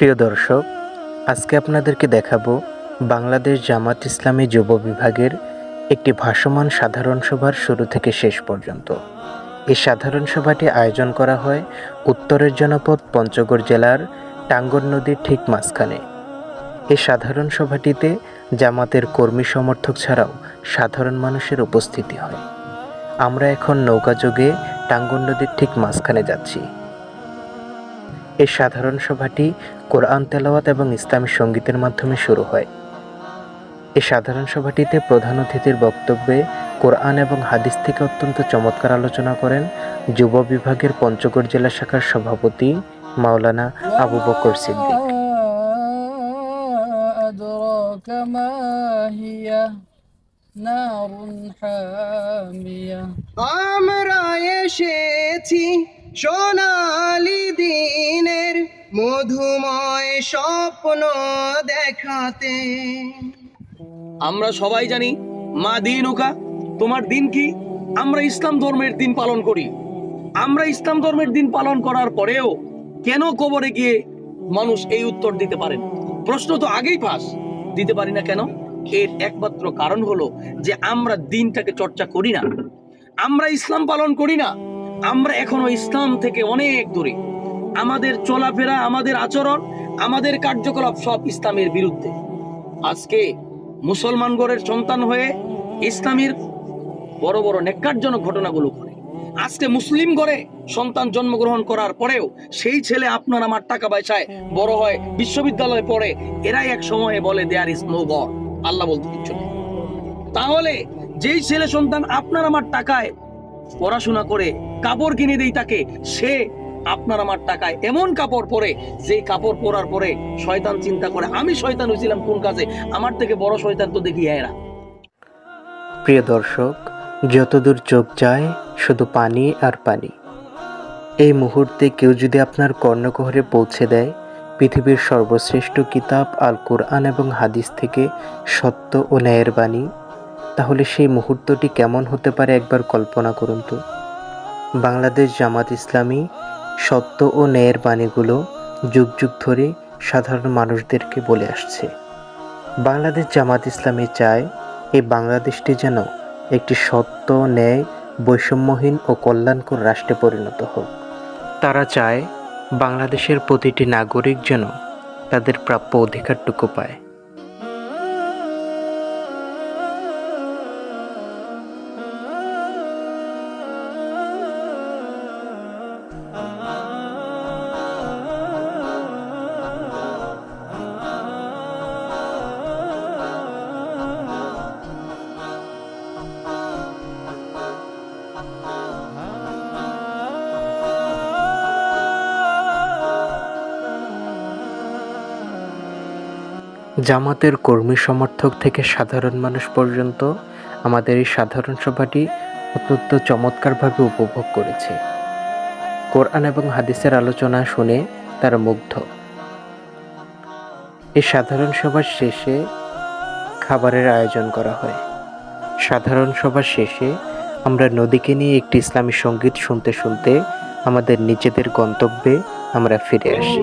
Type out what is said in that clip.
প্রিয় দর্শক, আজকে আপনাদেরকে দেখাবো বাংলাদেশ জামাত ইসলামী যুব বিভাগের একটি ভাসমান সাধারণ সভার শুরু থেকে শেষ পর্যন্ত। এই সাধারণ সভাটি আয়োজন করা হয় উত্তরের জনপদ পঞ্চগড় জেলার টাঙ্গর নদীর ঠিক মাঝখানে। এই সাধারণ সভাটিতে জামাতের কর্মী সমর্থক ছাড়াও সাধারণ মানুষের উপস্থিতি হয়। আমরা এখন নৌকা নৌকাযোগে টাঙ্গর নদীর ঠিক মাঝখানে যাচ্ছি। এই সাধারণ সভাটি কোরআন তেলাওয়াত এবং ইসলামী সঙ্গীতের মাধ্যমে শুরু হয়। এই সাধারণ সভাটিতে প্রধান অতিথির বক্তব্যে কোরআন এবং হাদিস থেকে অত্যন্ত চমৎকার আলোচনা করেন যুব বিভাগের পঞ্চগড় জেলা শাখার সভাপতি মাওলানা আবু বকর সিদ্দিক। আমরা এসেছি সোনালি দিনের মধুময় স্বপ্ন দেখাতে। আমরা সবাই জানি মা দিনুকা তোমার দিন কি? আমরা ইসলাম ধর্মের দিন পালন করি। আমরা ইসলাম ধর্মের দিন পালন করার পরেও কেন কবরে গিয়ে মানুষ এই উত্তর দিতে পারেন? প্রশ্ন তো আগেই ফাঁস দিতে পারি না কেন? এর একমাত্র কারণ হলো যে আমরা দিনটাকে চর্চা করি না। আমরা ইসলাম পালন করি না। আমরা এখনও ইসলাম থেকে অনেক দূরে। আমাদের চলাফেরা, আমাদের আচরণ, আমাদের কার্যকলাপ সব ইসলামের বিরুদ্ধে। আজকে মুসলমান গড়ের সন্তান হয়ে ইসলামের বড় বড় নেককারজনক ঘটনাগুলো করে আজকে মুসলিম গড়ে সন্তান জন্মগ্রহণ করার পরেও সেই ছেলে আপনার আমার টাকা পয়সায় বড় হয়, বিশ্ববিদ্যালয়ে পড়ে, এরাই এক সময়ে বলে দেয়ার ইস নো গড আল্লাহ বলতে কিচ্ছু নেই। তাহলে যেই ছেলে সন্তান আপনার আমার টাকায় পড়াশোনা করে কাপড় কিনে দেই তাকে। সে আপনার আমার টাকায় এমন কাপড় পরে, যে কাপড় পরার পরে শয়তান চিন্তা করে, আমি শয়তান হয়েছিলাম কোন কাজে? আমার থেকে বড় শয়তান তো দেখি এরা। প্রিয় দর্শক, যতদূর চোখ যায়, শুধু পানি আর পানি। এই মুহূর্তে কেউ যদি আপনার কর্ণকহরে পৌঁছে দেয়, পৃথিবীর সর্বশ্রেষ্ঠ কিতাব আল কোরআন এবং হাদিস থেকে সত্য ও ন্যায়ের বাণী, তাহলে সেই মুহূর্তটি কেমন হতে পারে একবার কল্পনা করুন তো। বাংলাদেশ জামাত ইসলামী সত্য ও ন্যায়ের বাণীগুলো যুগ যুগ ধরে সাধারণ মানুষদেরকে বলে আসছে। বাংলাদেশ জামাত ইসলামী চায় এই বাংলাদেশটি যেন একটি সত্য, ন্যায়, বৈষম্যহীন ও কল্যাণকর রাষ্ট্রে পরিণত হোক। তারা চায় বাংলাদেশের প্রতিটি নাগরিক যেন তাদের প্রাপ্য অধিকারটুকু পায়। জামাতের কর্মী সমর্থক থেকে সাধারণ মানুষ পর্যন্ত আমাদের এই সাধারণ সভাটি অত্যন্ত চমৎকারভাবে উপভোগ করেছে। কোরআন এবং হাদিসের আলোচনা শুনে তারা মুগ্ধ। এই সাধারণ সভার শেষে খাবারের আয়োজন করা হয়। সাধারণ সভার শেষে আমরা নদীকে নিয়ে একটি ইসলামী সংগীত শুনতে শুনতে আমাদের নিজেদের গন্তব্যে আমরা ফিরে আসি।